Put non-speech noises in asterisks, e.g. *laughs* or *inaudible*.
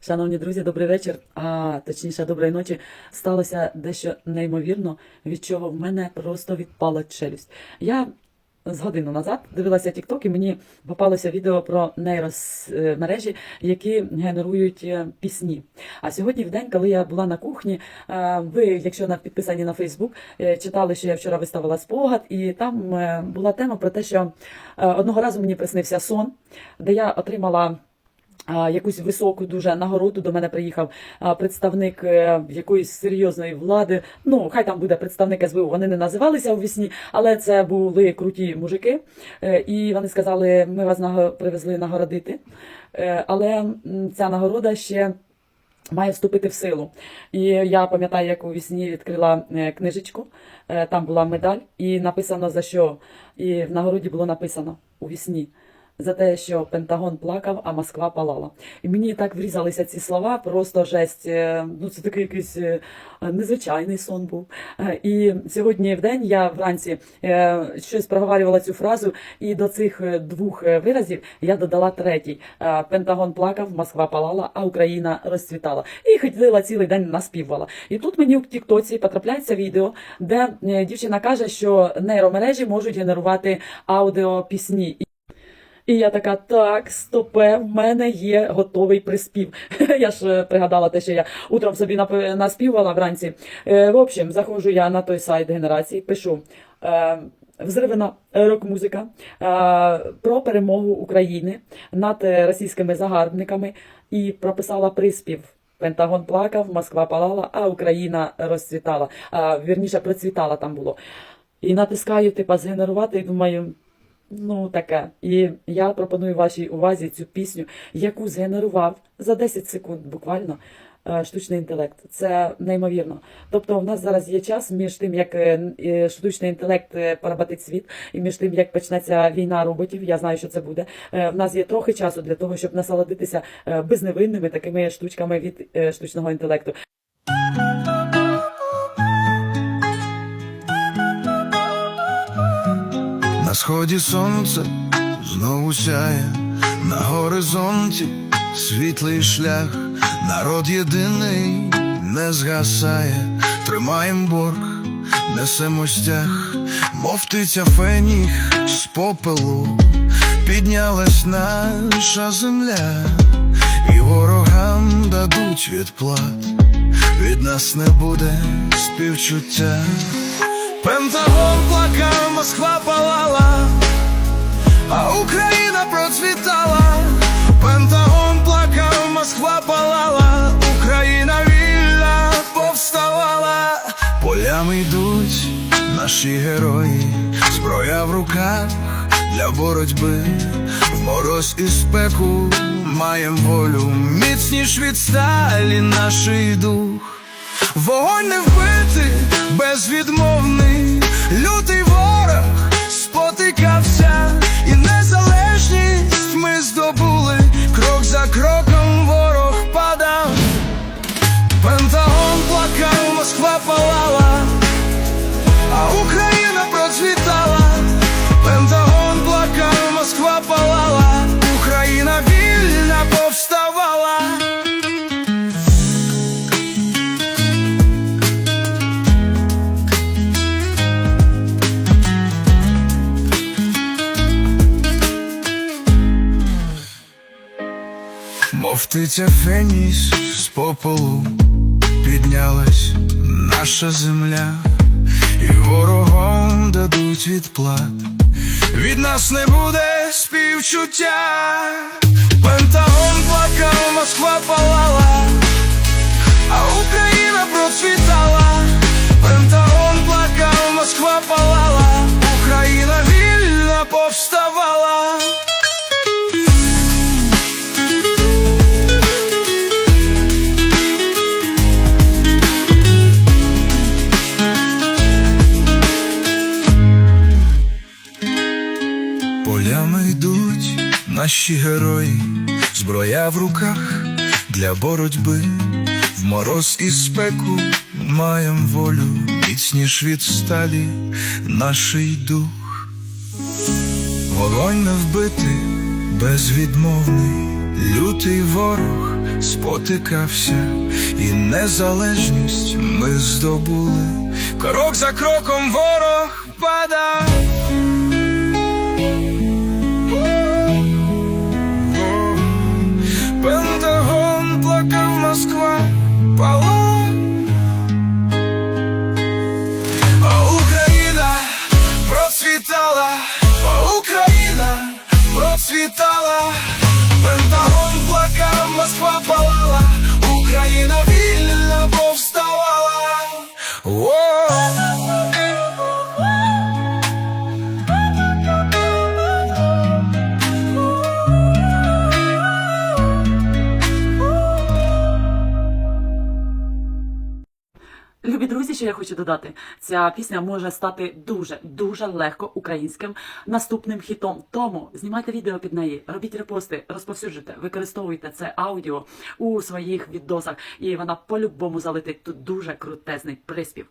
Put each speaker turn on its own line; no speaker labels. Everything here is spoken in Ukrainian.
Шановні друзі, добрий вечір. А точніше, доброї ночі. Сталося дещо неймовірно, від чого в мене просто відпала челюсть. Я з годину назад дивилася TikTok і мені попалося відео про нейросмережі, які генерують е, пісні. А сьогодні, в день, коли я була на кухні, е, ви, якщо на підписані на Фейсбук, е, читали, що я вчора виставила спогад, і там е, була тема про те, що е, одного разу мені приснився сон, де я отримала якусь високу дуже нагороду. До мене приїхав представник е, якоїсь серйозної влади. Ну, хай там буде представник СБУ. Вони не називалися у вісні, але це були круті мужики. Е, І вони сказали: ми вас привезли нагородити. Е, Але ця нагорода ще. Має вступити в силу. І я пам'ятаю, як у вісні відкрила книжечку, там була медаль, і написано за що. І в нагороді було написано у вісні за те, що Пентагон плакав, а Москва палала. І мені так врізалися ці слова, просто жесть. Е, Ну, це такий якийсь е, незвичайний сон був. Е, І сьогодні в день я вранці щось проговорювала цю фразу, і до цих двох виразів я додала третій: Пентагон плакав, Москва палала, а Україна розцвітала. І ходила цілий день наспівала. І тут мені в Тіктоці потрапляється відео, де дівчина каже, що нейромережі можуть генерувати аудіопісні. І я така, так, стопе, в мене є готовий приспів. *laughs* Я ж е, пригадала те, що я утром собі наспівала вранці. Е, В общем, заходжу я на той сайт генерації, пишу. е, Взривена рок-музика про перемогу України над російськими загарбниками і прописала приспів. Пентагон плакав, Москва палала, а Україна розцвітала. Вірніше, процвітала там було. І натискаю, типа, згенерувати, і думаю, Ну, таке. І я пропоную вашій увазі цю пісню, яку згенерував за 10 секунд буквально е, штучний інтелект. Це неймовірно. Тобто, в нас зараз є час між тим, як е, штучний інтелект е, поработить світ, і між тим, як почнеться війна роботів. Я знаю, що це буде. В нас є трохи часу для того, щоб насолодитися безневинними такими штучками від штучного інтелекту.
Сході сонце знову сяє, на горизонті. Світлий шлях, народ єдиний не згасає, тримаєм борг, несемо стяг, мов птиця феніх з попелу, піднялась наша земля, і ворогам дадуть відплат, від нас не буде співчуття. Пентагон плакав, Москва Полями йдуть наші герої, зброя в руках для боротьби, в мороз і спеку маєм волю, міцніш від сталі наший дух. Вогонь не вбити, безвідмовний, лютий ворог спотикався, птиця феніс з попелу піднялась наша земля, і ворогом дадуть відплат. Від нас не буде співчуття. Наші герої, зброя в руках для боротьби, в мороз і спеку маєм волю, міцніш від сталі наший дух. Вогонь не вбити, безвідмовний, лютий ворог спотикався, і незалежність ми здобули. Крок за кроком ворог падав. Плакав, Москва палала,
що я хочу додати, ця пісня може стати дуже дуже легко українським наступним хітом. Тому знімайте відео під неї, робіть репости, розповсюджуйте, використовуйте це аудіо у своїх відосах, і вона по-любому залетить тут дуже крутезний приспів.